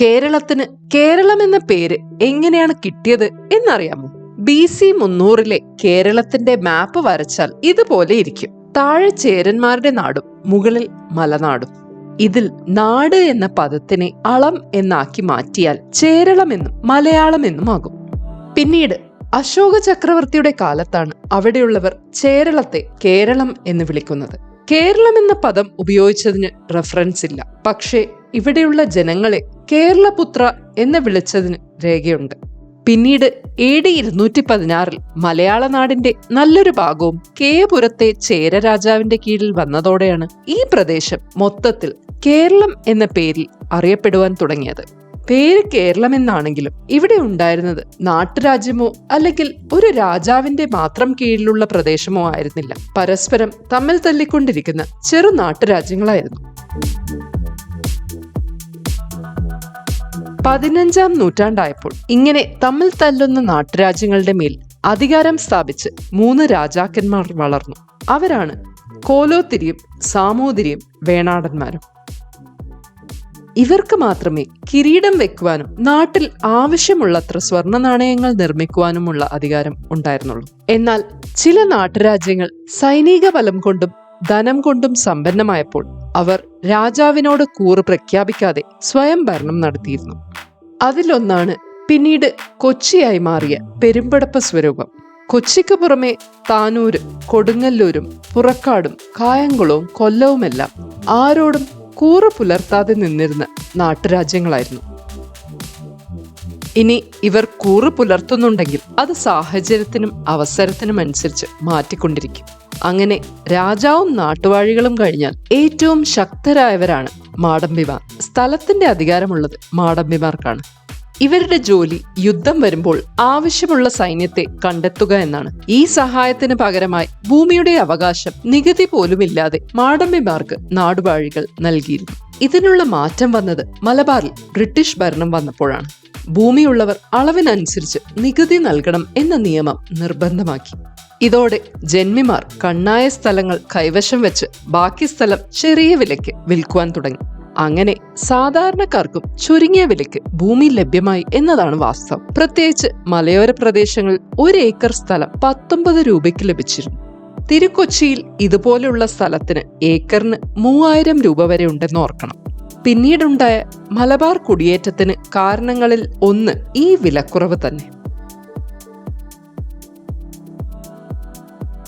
കേരളത്തിന് കേരളം എന്ന പേര് എങ്ങനെയാണ് കിട്ടിയത് എന്നറിയാമോ? ബി സി മുന്നൂറിലെ കേരളത്തിന്റെ മാപ്പ് വരച്ചാൽ ഇതുപോലെ ഇരിക്കും. താഴെ ചേരന്മാരുടെ നാടും മുകളിൽ മലനാടും. ഇതിൽ നാട് എന്ന പദത്തിനെ അളം എന്നാക്കി മാറ്റിയാൽ ചേരളമെന്നും മലയാളം എന്നുമാകും പിന്നീട് അശോക ചക്രവർത്തിയുടെ കാലത്താണ് അവിടെയുള്ളവർ ചേരളത്തെ കേരളം എന്ന് വിളിക്കുന്നത്. കേരളം എന്ന പദം ഉപയോഗിച്ചതിന് റെഫറൻസ് ഇല്ല. പക്ഷേ ഇവിടെയുള്ള ജനങ്ങളെ കേരളപുത്ര എന്ന് വിളിച്ചതിന് രേഖയുണ്ട്. പിന്നീട് എ ഡി ഇരുന്നൂറ്റി പതിനാറിൽ മലയാള നാടിന്റെ നല്ലൊരു ഭാഗവും കേപുരത്തെ ചേര രാജാവിന്റെ കീഴിൽ വന്നതോടെയാണ് ഈ പ്രദേശം മൊത്തത്തിൽ കേരളം എന്ന പേരിൽ അറിയപ്പെടുവാൻ തുടങ്ങിയത്. പേര് കേരളം എന്നാണെങ്കിലും ഇവിടെ ഉണ്ടായിരുന്നത് നാട്ടുരാജ്യമോ അല്ലെങ്കിൽ ഒരു രാജാവിന്റെ മാത്രം കീഴിലുള്ള പ്രദേശമോ ആയിരുന്നില്ല. പരസ്പരം തമ്മിൽ തല്ലിക്കൊണ്ടിരിക്കുന്ന ചെറു നാട്ടുരാജ്യങ്ങളായിരുന്നു. പതിനഞ്ചാം നൂറ്റാണ്ടായപ്പോൾ ഇങ്ങനെ തമ്മിൽ തല്ലുന്ന നാട്ടുരാജ്യങ്ങളുടെ മേൽ അധികാരം സ്ഥാപിച്ച് മൂന്ന് രാജാക്കന്മാർ വളർന്നു. അവരാണ് കോലോത്തിരിയും സാമൂതിരിയും വേണാടന്മാരും. ഇവർക്ക് മാത്രമേ കിരീടം വെക്കുവാനും നാട്ടിൽ ആവശ്യമുള്ളത്ര സ്വർണ നാണയങ്ങൾ നിർമ്മിക്കുവാനുമുള്ള അധികാരം ഉണ്ടായിരുന്നുള്ളൂ. എന്നാൽ ചില നാട്ടുരാജ്യങ്ങൾ സൈനിക ബലം കൊണ്ടും ധനം കൊണ്ടും സമ്പന്നമായപ്പോൾ അവർ രാജാവിനോട് കൂറ് പ്രഖ്യാപിക്കാതെ സ്വയം ഭരണം നടത്തിയിരുന്നു. അതിലൊന്നാണ് പിന്നീട് കൊച്ചിയായി മാറിയ പെരുമ്പടപ്പ സ്വരൂപം. കൊച്ചിക്ക് പുറമെ താനൂര് കൊടുങ്ങല്ലൂരും പുറക്കാടും കായംകുളവും കൊല്ലവുമെല്ലാം ആരോടും കൂറ പുലർത്താതെ നിന്നിരുന്ന നാട്ടുരാജ്യങ്ങളായിരുന്നു. ഇനി ഇവർ കൂറ് പുലർത്തുന്നുണ്ടെങ്കിൽ അത് സാഹചര്യത്തിനും അവസരത്തിനും അനുസരിച്ച് മാറ്റിക്കൊണ്ടിരിക്കും. അങ്ങനെ രാജാവും നാട്ടുവാഴികളും കഴിഞ്ഞാൽ ഏറ്റവും ശക്തരായവരാണ് മാടമ്പിമാർ. സ്ഥലത്തിന്റെ അധികാരമുള്ളത് മാടമ്പിമാർക്കാണ്. ഇവരുടെ ജോലി യുദ്ധം വരുമ്പോൾ ആവശ്യമുള്ള സൈന്യത്തെ കണ്ടെത്തുക എന്നാണ്. ഈ സഹായത്തിന് പകരമായി ഭൂമിയുടെ അവകാശം നികുതി പോലുമില്ലാതെ മാടമ്പിമാർക്ക് നാടുവാഴികൾ നൽകിയിരുന്നു. ഇതിനുള്ള മാറ്റം വന്നത് മലബാറിൽ ബ്രിട്ടീഷ് ഭരണം വന്നപ്പോഴാണ്. ഭൂമിയുള്ളവർ അളവിനനുസരിച്ച് നികുതി നൽകണം എന്ന നിയമം നിർബന്ധമാക്കി. ഇതോടെ ജന്മിമാർ കണ്ണായ സ്ഥലങ്ങൾ കൈവശം വെച്ച് ബാക്കി സ്ഥലം ചെറിയ വിലയ്ക്ക് വിൽക്കുവാൻ തുടങ്ങി. അങ്ങനെ സാധാരണക്കാർക്കും ചുരുങ്ങിയ വിലയ്ക്ക് ഭൂമി ലഭ്യമായി എന്നതാണ് വാസ്തവം. പ്രത്യേകിച്ച് മലയോര പ്രദേശങ്ങളിൽ ഒരു ഏക്കർ സ്ഥലം പത്തൊമ്പത് രൂപയ്ക്ക് ലഭിച്ചിരുന്നു. തിരുക്കൊച്ചിയിൽ ഇതുപോലെയുള്ള സ്ഥലത്തിന് ഏക്കറിന് മൂവായിരം രൂപ വരെ ഉണ്ടെന്ന് ഓർക്കണം. പിന്നീടുണ്ടായ മലബാർ കുടിയേറ്റത്തിന് കാരണങ്ങളിൽ ഒന്ന് ഈ വിലക്കുറവ് തന്നെ.